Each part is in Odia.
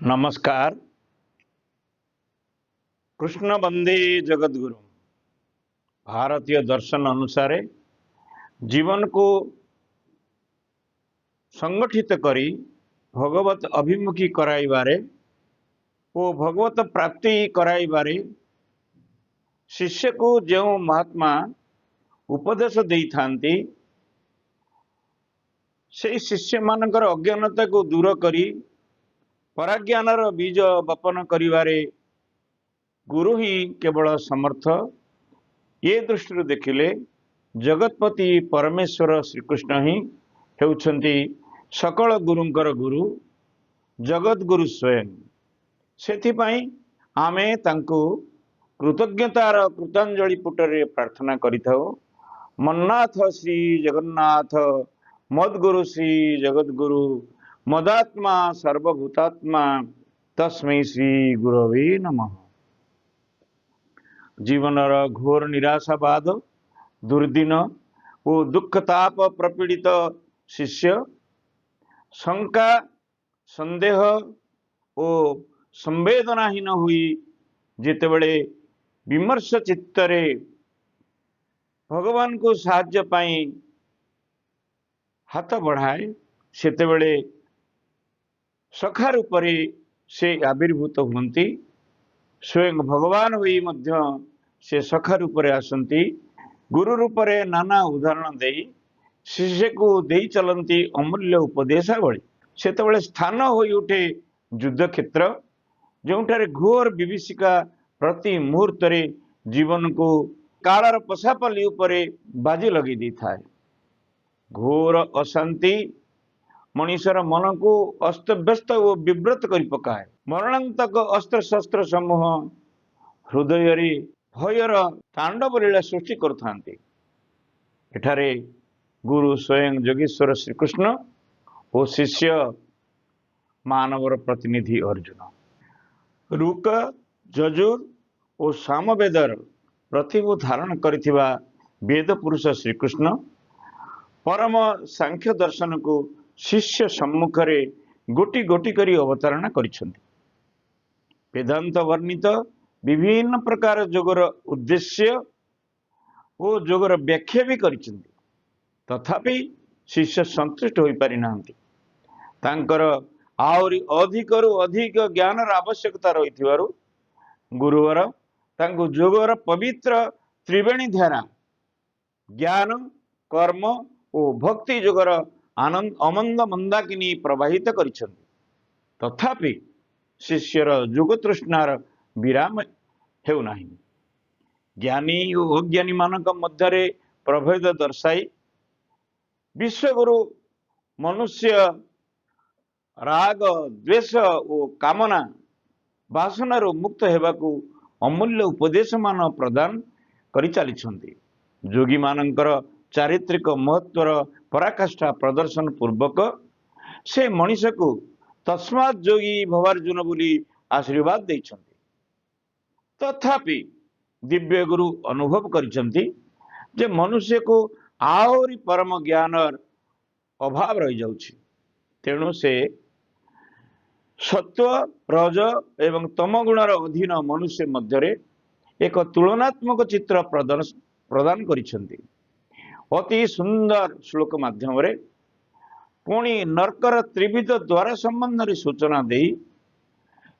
ନମସ୍କାର କୃଷ୍ଣ ବନ୍ଦେ ଜଗଦ୍ଗୁରୁ ଭାରତୀୟ ଦର୍ଶନ ଅନୁସାରେ ଜୀବନକୁ ସଂଗଠିତ କରି ଭଗବତ ଅଭିମୁଖୀ କରାଇବାରେ ଓ ଭଗବତ ପ୍ରାପ୍ତି କରାଇବାରେ ଶିଷ୍ୟକୁ ଯେଉଁ ମହାତ୍ମା ଉପଦେଶ ଦେଇଥାନ୍ତି ସେଇ ଶିଷ୍ୟମାନଙ୍କର ଅଜ୍ଞାନତାକୁ ଦୂର କରି ପରାଜ୍ଞାନର ବୀଜ ବପନ କରିବାରେ ଗୁରୁ ହିଁ କେବଳ ସମର୍ଥ। ଏ ଦୃଷ୍ଟିରୁ ଦେଖିଲେ ଜଗତପତି ପରମେଶ୍ୱର ଶ୍ରୀକୃଷ୍ଣ ହିଁ ହେଉଛନ୍ତି ସକଳ ଗୁରୁଙ୍କର ଗୁରୁ ଜଗତଗୁରୁ ସ୍ୱୟଂ। ସେଥିପାଇଁ ଆମେ ତାଙ୍କୁ କୃତଜ୍ଞତାର କୃତାଞ୍ଜଳି ପୁଟରେ ପ୍ରାର୍ଥନା କରିଥାଉ। ମନ୍ନାଥ ଶ୍ରୀ ଜଗନ୍ନାଥ ମଦ୍ଗୁରୁ ଶ୍ରୀ ଜଗଦ୍ଗୁରୁ ମଦାତ୍ମା ସର୍ବଭୂତାତ୍ମା ତସ୍ମୈ ଶ୍ରୀ ଗୁରବେ ନମଃ ଜୀବନର ଘୋର ନିରାଶାବାଦ ଦୁର୍ଦିନ ଓ ଦୁଃଖତାପ ପ୍ରପୀଡ଼ିତ ଶିଷ୍ୟ ଶଙ୍କା ସନ୍ଦେହ ଓ ସମ୍ବେଦନାହୀନ ହୋଇ ଯେତେବେଳେ ବିମର୍ଷ ଚିତ୍ତରେ ଭଗବାନଙ୍କୁ ସାହାଯ୍ୟ ପାଇଁ ହାତ ବଢ଼ାଏ ସେତେବେଳେ ସଖା ରୂପରେ ସେ ଆବିର୍ଭୂତ ହୁଅନ୍ତି ସ୍ୱୟଂ ଭଗବାନ ହୋଇ ମଧ୍ୟ ସେ ସଖା ରୂପରେ ଆସନ୍ତି ଗୁରୁ ରୂପରେ ନାନା ଉଦାହରଣ ଦେଇ ଶିଷ୍ୟକୁ ଦେଇ ଚାଲନ୍ତି ଅମୂଲ୍ୟ ଉପଦେଶାବଳୀ ସେତେବେଳେ ସ୍ଥାନ ହୋଇ ଉଠେ ଯୁଦ୍ଧକ୍ଷେତ୍ର ଯେଉଁଠାରେ ଘୋର ବିଭୀଷିକା ପ୍ରତି ମୁହୂର୍ତ୍ତରେ ଜୀବନକୁ କାଳର ପଶାପାଲି ଉପରେ ବାଜି ଲଗେଇ ଦେଇଥାଏ ଘୋର ଅଶାନ୍ତି ମଣିଷର ମନକୁ ଅସ୍ତବ୍ୟସ୍ତ ଓ ବିବ୍ରତ କରି ପକାଏ। ମରଣାନ୍ତକ ଅସ୍ତ୍ରଶସ୍ତ୍ର ସମୂହ ହୃଦୟରେ ଭୟର ତାଣ୍ଡବ ଲୀଳା ସୃଷ୍ଟି କରୁଥାନ୍ତି। ଏଠାରେ ଗୁରୁ ସ୍ୱୟଂ ଯୋଗେଶ୍ୱର ଶ୍ରୀକୃଷ୍ଣ ଓ ଶିଷ୍ୟ ମାନବର ପ୍ରତିନିଧି ଅର୍ଜୁନ। ରୁକ ଯଜୁର ଓ ସାମବେଦର ପ୍ରତିଭୁ ଧାରଣ କରିଥିବା ବେଦ ପୁରୁଷ ଶ୍ରୀକୃଷ୍ଣ ପରମ ସାଂଖ୍ୟ ଦର୍ଶନକୁ ଶିଷ୍ୟ ସମ୍ମୁଖରେ ଗୋଟି ଗୋଟି କରି ଅବତାରଣା କରିଛନ୍ତି ବେଦାନ୍ତ ବର୍ଣ୍ଣିତ ବିଭିନ୍ନ ପ୍ରକାର ଯୋଗର ଉଦ୍ଦେଶ୍ୟ ଓ ଯୋଗର ବ୍ୟାଖ୍ୟା ବି କରିଛନ୍ତି ତଥାପି ଶିଷ୍ୟ ସନ୍ତୁଷ୍ଟ ହୋଇପାରିନାହାନ୍ତି ତାଙ୍କର ଆହୁରି ଅଧିକରୁ ଅଧିକ ଜ୍ଞାନର ଆବଶ୍ୟକତା ରହିଥିବାରୁ ଗୁରୁବର ତାଙ୍କୁ ଯୋଗର ପବିତ୍ର ତ୍ରିବେଣୀ ଧାରା ଜ୍ଞାନ କର୍ମ ଓ ଭକ୍ତି ଯୋଗର ଆନନ୍ଦ ଅମନ୍ଦ ମନ୍ଦାକିନୀ ପ୍ରବାହିତ କରିଛନ୍ତି। ତଥାପି ଶିଷ୍ୟର ଯୋଗ ତୃଷ୍ଣାର ବିରାମ ହେଉନାହିଁ। ଜ୍ଞାନୀ ଓ ଅଜ୍ଞାନୀ ମାନଙ୍କ ମଧ୍ୟରେ ପ୍ରଭେଦ ଦର୍ଶାଇ ବିଶ୍ୱଗୁରୁ ମନୁଷ୍ୟ ରାଗ ଦ୍ୱେଷ ଓ କାମନା ବାସନାରୁ ମୁକ୍ତ ହେବାକୁ ଅମୂଲ୍ୟ ଉପଦେଶମାନ ପ୍ରଦାନ କରି ଚାଲିଛନ୍ତି ଯୋଗୀମାନଙ୍କର ଚାରିତ୍ରିକ ମହତ୍ଵର ପରାକାଷ୍ଠା ପ୍ରଦର୍ଶନ ପୂର୍ବକ ସେ ମଣିଷକୁ ତସ୍ମାତ୍ ଯୋଗୀ ଭବାର୍ଜୁନ ବୋଲି ଆଶୀର୍ବାଦ ଦେଇଛନ୍ତି। ତଥାପି ଦିବ୍ୟ ଗୁରୁ ଅନୁଭବ କରିଛନ୍ତି ଯେ ମନୁଷ୍ୟକୁ ଆହୁରି ପରମ ଜ୍ଞାନର ଅଭାବ ରହିଯାଉଛି। ତେଣୁ ସେ ସତ୍ୱ ରଜ ଏବଂ ତମ ଗୁଣର ଅଧୀନ ମନୁଷ୍ୟ ମଧ୍ୟରେ ଏକ ତୁଳନାତ୍ମକ ଚିତ୍ର ପ୍ରଦାନ କରିଛନ୍ତି। ଅତି ସୁନ୍ଦର ଶ୍ଲୋକ ମାଧ୍ୟମରେ ପୁଣି ନର୍କର ତ୍ରିବିଧ ଦ୍ୱାର ସମ୍ବନ୍ଧରେ ସୂଚନା ଦେଇ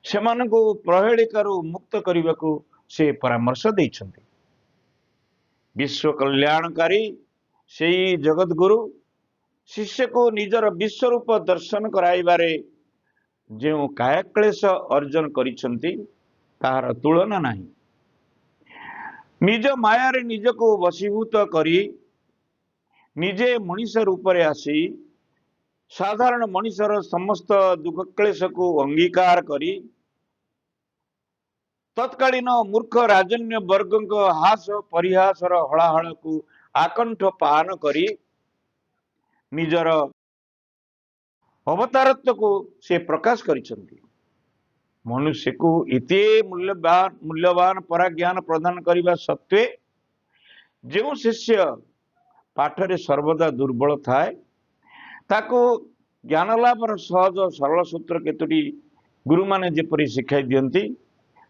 ସେମାନଙ୍କୁ ପ୍ରହେଳିକାରୁ ମୁକ୍ତ କରିବାକୁ ସେ ପରାମର୍ଶ ଦେଇଛନ୍ତି। ବିଶ୍ୱ କଲ୍ୟାଣକାରୀ ସେଇ ଜଗତଗୁରୁ ଶିଷ୍ୟକୁ ନିଜର ବିଶ୍ୱରୂପ ଦର୍ଶନ କରାଇବାରେ ଯେଉଁ କାୟକ୍ଲେଶ ଅର୍ଜନ କରିଛନ୍ତି ତାହାର ତୁଳନା ନାହିଁ। ନିଜ ମାୟାରେ ନିଜକୁ ବଶୀଭୂତ କରି ନିଜେ ମଣିଷ ରୂପରେ ଆସି ସାଧାରଣ ମଣିଷର ସମସ୍ତ ଦୁଃଖ କ୍ଲେଶକୁ ଅଙ୍ଗୀକାର କରି ତତ୍କାଳୀନ ମୂର୍ଖ ରାଜନ୍ୟ ବର୍ଗଙ୍କ ହାସ ପରିହାସର ହଳାହଳକୁ ଆକଣ୍ଠ ପାନ କରି ନିଜର ଅବତାରତ୍ୱକୁ ସେ ପ୍ରକାଶ କରିଛନ୍ତି। ମନୁଷ୍ୟକୁ ଏତେ ମୂଲ୍ୟବାନ ମୂଲ୍ୟବାନ ପରାଜ୍ଞାନ ପ୍ରଦାନ କରିବା ସତ୍ତ୍ୱେ ଯେଉଁ ଶିଷ୍ୟ ପାଠରେ ସର୍ବଦା ଦୁର୍ବଳ ଥାଏ। ତାକୁ ଜ୍ଞାନ ଲାଭର ସହଜ ସରଳ ସୂତ୍ର କେତୋଟି ଗୁରୁମାନେ ଯେପରି ଶିଖାଇ ଦିଅନ୍ତି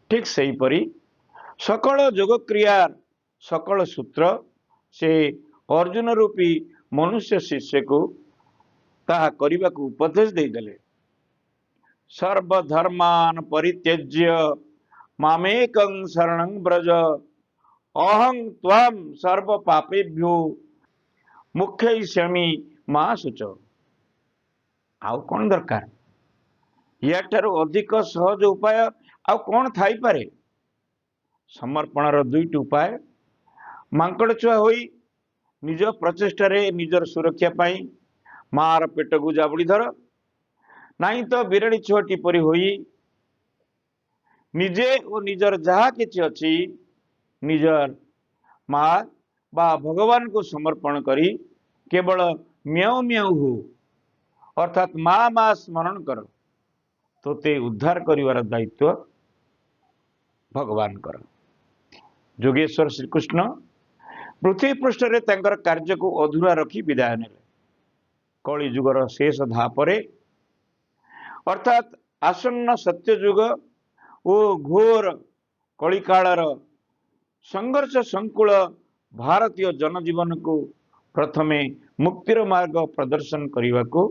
ଠିକ୍ ସେହିପରି ସକଳ ଯୋଗ କ୍ରିୟା ସକଳ ସୂତ୍ର ସେ ଅର୍ଜୁନ ରୂପୀ ମନୁଷ୍ୟ ଶିଷ୍ୟକୁ ତାହା କରିବାକୁ ଉପଦେଶ ଦେଇଦେଲେ। ସର୍ବଧର୍ମାନ ପରିତ୍ୟଜ୍ୟ ମାମେକଂ ଶରଣଂ ବ୍ରଜ ଅହଂ ତ୍ୱାମ୍ ସର୍ବ ପାପେଭ୍ୟୋ ମୁଖ୍ୟଇଷ୍ୟାମି ମା ସୁଚ ଆଉ କଣ ଦରକାର ୟାଠାରୁ ଅଧିକ ସହଜ ଉପାୟ ଆଉ କଣ ଥାଇପାରେ? ସମର୍ପଣର ଦୁଇଟି ଉପାୟ। ମାଙ୍କଡ଼ ଛୁଆ ହୋଇ ନିଜ ପ୍ରଚେଷ୍ଟାରେ ନିଜର ସୁରକ୍ଷା ପାଇଁ ମାର ପେଟକୁ ଜାବୁଡ଼ି ଧର। ନାହିଁ ତ ବିରାଡ଼ି ଛୁଆଟି ପରି ହୋଇ ନିଜେ ଓ ନିଜର ଯାହା କିଛି ଅଛି ନିଜର ମା ବା ଭଗବାନଙ୍କୁ ସମର୍ପଣ କରି କେବଳ ମ୍ୟାଉ ମ୍ୟାଉ ହଉ ଅର୍ଥାତ୍ ମା ମା ସ୍ମରଣ କର ତୋତେ ଉଦ୍ଧାର କରିବାର ଦାୟିତ୍ୱ ଭଗବାନଙ୍କର ଯୋଗେଶ୍ୱର ଶ୍ରୀକୃଷ୍ଣ ପୃଥିବୀ ପୃଷ୍ଠରେ ତାଙ୍କର କାର୍ଯ୍ୟକୁ ଅଧୁରା ରଖି ବିଦାୟ ନେଲେ କଳି ଯୁଗର ଶେଷ ଧାପରେ ଅର୍ଥାତ୍ ଆସନ୍ନ ସତ୍ୟ ଯୁଗ ଓ ଘୋର କଳିକାଳର ସଂଘର୍ଷ ସଂକୁଳ ଭାରତୀୟ ଜନଜୀବନକୁ ପ୍ରଥମେ ମୁକ୍ତିର ମାର୍ଗ ପ୍ରଦର୍ଶନ କରିବାକୁ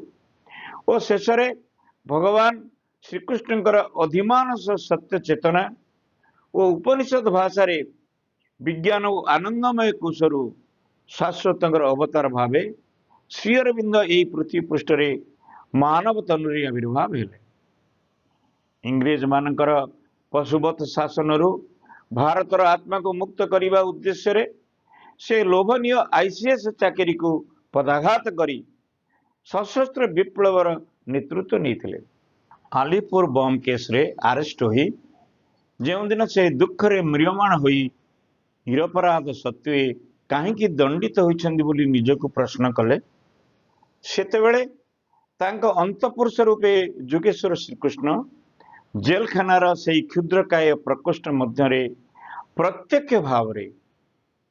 ଓ ଶେଷରେ ଭଗବାନ ଶ୍ରୀକୃଷ୍ଣଙ୍କର ଅଧିମାନସ ସତ୍ୟ ଚେତନା ଓ ଉପନିଷଦ ଭାଷାରେ ବିଜ୍ଞାନ ଓ ଆନନ୍ଦମୟ କୋଷରୁ ଶାଶ୍ୱତଙ୍କର ଅବତାର ଭାବେ ଶ୍ରୀ ଅରବିନ୍ଦ ଏହି ପୃଥିବୀ ପୃଷ୍ଠରେ ମାନବ ତନୁରେ ଆବିର୍ଭାବ ହେଲେ। ଇଂରେଜ ମାନଙ୍କର ପଶୁବତ ଶାସନରୁ ଭାରତର ଆତ୍ମାକୁ ମୁକ୍ତ କରିବା ଉଦ୍ଦେଶ୍ୟରେ ସେ ଲୋଭନୀୟ ଆଇସିଏସ୍ ଚାକିରିକୁ ପଦାଘାତ କରି ସଶସ୍ତ୍ର ବିପ୍ଳବର ନେତୃତ୍ୱ ନେଇଥିଲେ। ଆଲିପୁର ବମ୍ କେସ୍ରେ ଆରେଷ୍ଟ ହୋଇ ଯେଉଁଦିନ ସେ ଦୁଃଖରେ ମ୍ରିୟମାଣ ହୋଇ ନିରପରାଧ ସତ୍ତ୍ୱେ କାହିଁକି ଦଣ୍ଡିତ ହୋଇଛନ୍ତି ବୋଲି ନିଜକୁ ପ୍ରଶ୍ନ କଲେ ସେତେବେଳେ ତାଙ୍କ ଅନ୍ତପୁରୁଷ ରୂପେ ଯୋଗେଶ୍ୱର ଶ୍ରୀକୃଷ୍ଣ ଜେଲଖାନାର ସେହି କ୍ଷୁଦ୍ରକାୟ ପ୍ରକୋଷ୍ଠ ମଧ୍ୟରେ ପ୍ରତ୍ୟକ୍ଷ ଭାବରେ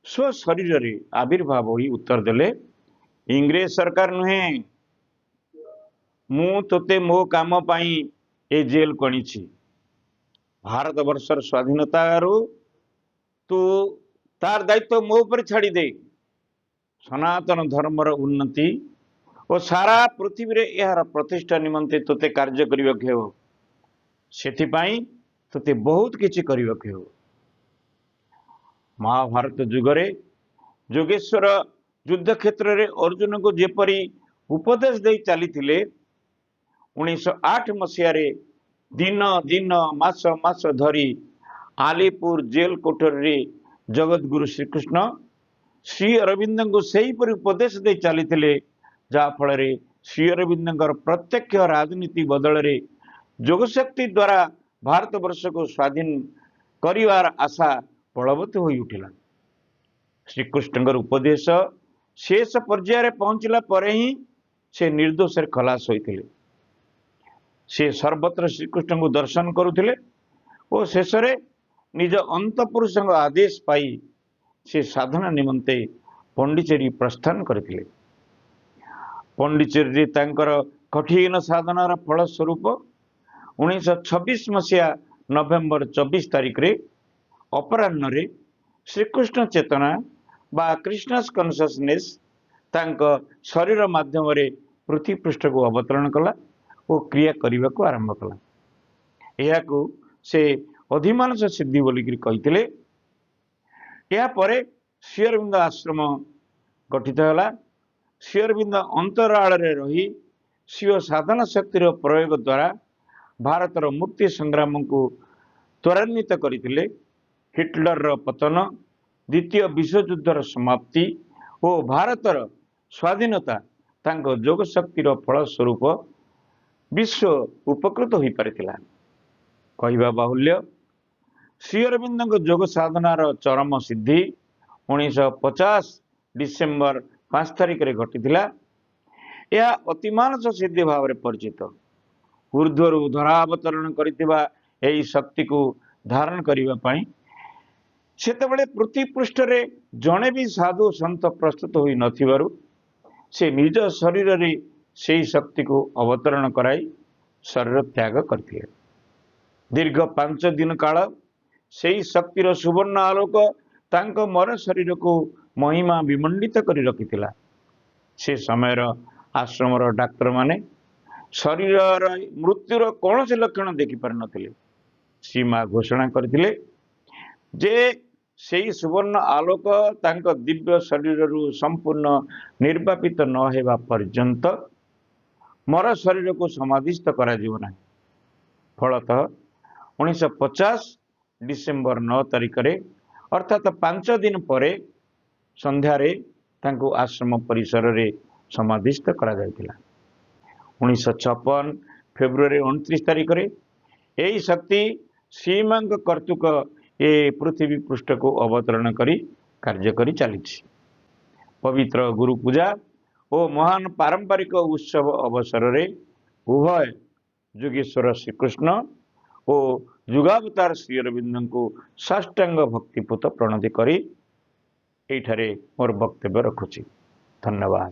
ସ୍ୱ ଶରୀରରେ ଆବିର୍ଭାବ ହୋଇ ଉତ୍ତର ଦେଲେ ଇଂରେଜ ସରକାର ନୁହେଁ ମୁଁ ତୋତେ ମୋ କାମ ପାଇଁ ଏ ଜେଲକୁ ଆଣିଛି ଭାରତ ବର୍ଷର ସ୍ୱାଧୀନତାରୁ ତୁ ତାର ଦାୟିତ୍ୱ ମୋ ଉପରେ ଛାଡ଼ିଦେ ସନାତନ ଧର୍ମର ଉନ୍ନତି ଓ ସାରା ପୃଥିବୀରେ ଏହାର ପ୍ରତିଷ୍ଠା ନିମନ୍ତେ ତୋତେ କାର୍ଯ୍ୟ କରିବାକୁ ହେବ ସେଥିପାଇଁ ତୋତେ ବହୁତ କିଛି କରିବାକୁ ହେବ। ମହାଭାରତ ଯୁଗରେ ଯୋଗେଶ୍ୱର ଯୁଦ୍ଧ କ୍ଷେତ୍ରରେ ଅର୍ଜୁନଙ୍କୁ ଯେପରି ଉପଦେଶ ଦେଇ ଚାଲିଥିଲେ ଉଣେଇଶହ ଆଠ ମସିହାରେ ଦିନ ଦିନ ମାସ ମାସ ଧରି ଆଲିପୁର ଜେଲ କୋଠରୀରେ ଜଗତଗୁରୁ ଶ୍ରୀକୃଷ୍ଣ ଶ୍ରୀ ଅରବିନ୍ଦଙ୍କୁ ସେହିପରି ଉପଦେଶ ଦେଇ ଚାଲିଥିଲେ ଯାହାଫଳରେ ଶ୍ରୀ ଅରବିନ୍ଦଙ୍କର ପ୍ରତ୍ୟକ୍ଷ ରାଜନୀତି ବଦଳରେ ଯୋଗଶକ୍ତି ଦ୍ୱାରା ଭାରତବର୍ଷକୁ ସ୍ୱାଧୀନ କରିବାର ଆଶା ବଳବତ୍ତୀ ହୋଇ ଉଠିଲା। ଶ୍ରୀକୃଷ୍ଣଙ୍କର ଉପଦେଶ ଶେଷ ପର୍ଯ୍ୟାୟରେ ପହଞ୍ଚିଲା ପରେ ହିଁ ସେ ନିର୍ଦ୍ଦୋଷରେ ଖଲାସ ହୋଇଥିଲେ। ସେ ସର୍ବତ୍ର ଶ୍ରୀକୃଷ୍ଣଙ୍କୁ ଦର୍ଶନ କରୁଥିଲେ ଓ ଶେଷରେ ନିଜ ଅନ୍ତପୁରୁଷଙ୍କ ଆଦେଶ ପାଇ ସେ ସାଧନା ନିମନ୍ତେ ପଣ୍ଡିଚେରୀ ପ୍ରସ୍ଥାନ କରିଥିଲେ। ପଣ୍ଡିଚେରୀରେ ତାଙ୍କର କଠିନ ସାଧନାର ଫଳସ୍ୱରୂପ ଉଣେଇଶହ ଛବିଶ ମସିହା ନଭେମ୍ବର ଚବିଶ ତାରିଖରେ ଅପରାହ୍ନରେ ଶ୍ରୀକୃଷ୍ଣ ଚେତନା ବା କ୍ରିଷ୍ଣାସ୍ କନସିୟସନେସ୍ ତାଙ୍କ ଶରୀର ମାଧ୍ୟମରେ ପୃଥିବୀ ପୃଷ୍ଠକୁ ଅବତରଣ କଲା ଓ କ୍ରିୟା କରିବାକୁ ଆରମ୍ଭ କଲା। ଏହାକୁ ସେ ଅଧିମାନସ ସିଦ୍ଧି ବୋଲିକିରି କହିଥିଲେ। ଏହାପରେ ଶ୍ରୀଅରବିନ୍ଦ ଆଶ୍ରମ ଗଠିତ ହେଲା। ଶ୍ରୀଅରବିନ୍ଦ ଅନ୍ତରାଳରେ ରହି ସ୍ୱୀୟ ସାଧନା ଶକ୍ତିର ପ୍ରୟୋଗ ଦ୍ୱାରା ଭାରତର ମୁକ୍ତି ସଂଗ୍ରାମକୁ ତ୍ୱରାନ୍ୱିତ କରିଥିଲେ। ହିଟଲରର ପତନ ଦ୍ୱିତୀୟ ବିଶ୍ୱଯୁଦ୍ଧର ସମାପ୍ତି ଓ ଭାରତର ସ୍ୱାଧୀନତା ତାଙ୍କ ଯୋଗ ଶକ୍ତିର ଫଳସ୍ୱରୂପ ବିଶ୍ୱ ଉପକୃତ ହୋଇପାରିଥିଲା। କହିବା ବାହୁଲ୍ୟ ଶ୍ରୀ ଅରବିନ୍ଦଙ୍କ ଯୋଗ ସାଧନାର ଚରମ ସିଦ୍ଧି ଉଣେଇଶହ ପଚାଶ ଡିସେମ୍ବର ପାଞ୍ଚ ତାରିଖରେ ଘଟିଥିଲା। ଏହା ଅତିମାନସ ସିଦ୍ଧି ଭାବରେ ପରିଚିତ। ଉର୍ଦ୍ଧ୍ୱରୁ ଧରାବତରଣ କରିଥିବା ଏହି ଶକ୍ତିକୁ ଧାରଣ କରିବା ପାଇଁ ସେତେବେଳେ ପୃଥିବୀ ପୃଷ୍ଠରେ ଜଣେ ବି ସାଧୁ ସନ୍ଥ ପ୍ରସ୍ତୁତ ହୋଇ ନଥିବାରୁ ସେ ନିଜ ଶରୀରରେ ସେହି ଶକ୍ତିକୁ ଅବତରଣ କରାଇ ଶରୀର ତ୍ୟାଗ କରିଥିଲେ। ଦୀର୍ଘ ପାଞ୍ଚ ଦିନ କାଳ ସେଇ ଶକ୍ତିର ସୁବର୍ଣ୍ଣ ଆଲୋକ ତାଙ୍କ ମର ଶରୀରକୁ ମହିମା ବିମଣ୍ଡିତ କରି ରଖିଥିଲା। ସେ ସମୟର ଆଶ୍ରମର ଡାକ୍ତରମାନେ ଶରୀରର ମୃତ୍ୟୁର କୌଣସି ଲକ୍ଷଣ ଦେଖିପାରିନଥିଲେ ଶ୍ରୀମା ଘୋଷଣା କରିଥିଲେ ଯେ ସେଇ ସୁବର୍ଣ୍ଣ ଆଲୋକ ତାଙ୍କ ଦିବ୍ୟ ଶରୀରରୁ ସମ୍ପୂର୍ଣ୍ଣ ନିର୍ବାପିତ ନ ହେବା ପର୍ଯ୍ୟନ୍ତ ମର ଶରୀରକୁ ସମାଧିସ୍ଥ କରାଯିବ ନାହିଁ। ଫଳତଃ ଉଣେଇଶହ ପଚାଶ ଡିସେମ୍ବର ନଅ ତାରିଖରେ ଅର୍ଥାତ୍ ପାଞ୍ଚ ଦିନ ପରେ ସନ୍ଧ୍ୟାରେ ତାଙ୍କୁ ଆଶ୍ରମ ପରିସରରେ ସମାଧିସ୍ଥ କରାଯାଇଥିଲା। ଉଣେଇଶହ ଛପନ ଫେବୃଆରୀ ଅଣତିରିଶ ତାରିଖରେ ଏହି ଶକ୍ତି ଶ୍ରୀମାଙ୍କ କର୍ତ୍ତୃକ ଏ ପୃଥିବୀ ପୃଷ୍ଠକୁ ଅବତରଣ କରି କାର୍ଯ୍ୟ କରି ଚାଲିଛି ପବିତ୍ର ଗୁରୁ ପୂଜା ଓ ମହାନ ପାରମ୍ପରିକ ଉତ୍ସବ ଅବସରରେ ଉଭୟ ଯୋଗେଶ୍ୱର ଶ୍ରୀକୃଷ୍ଣ ଓ ଯୁଗାବତାର ଶ୍ରୀ ଅରବିନ୍ଦଙ୍କୁ ସାଷ୍ଟାଙ୍ଗ ଭକ୍ତିପୂତ ପ୍ରଣତି କରି ଏଇଠାରେ ମୋର ବକ୍ତବ୍ୟ ରଖୁଛି ଧନ୍ୟବାଦ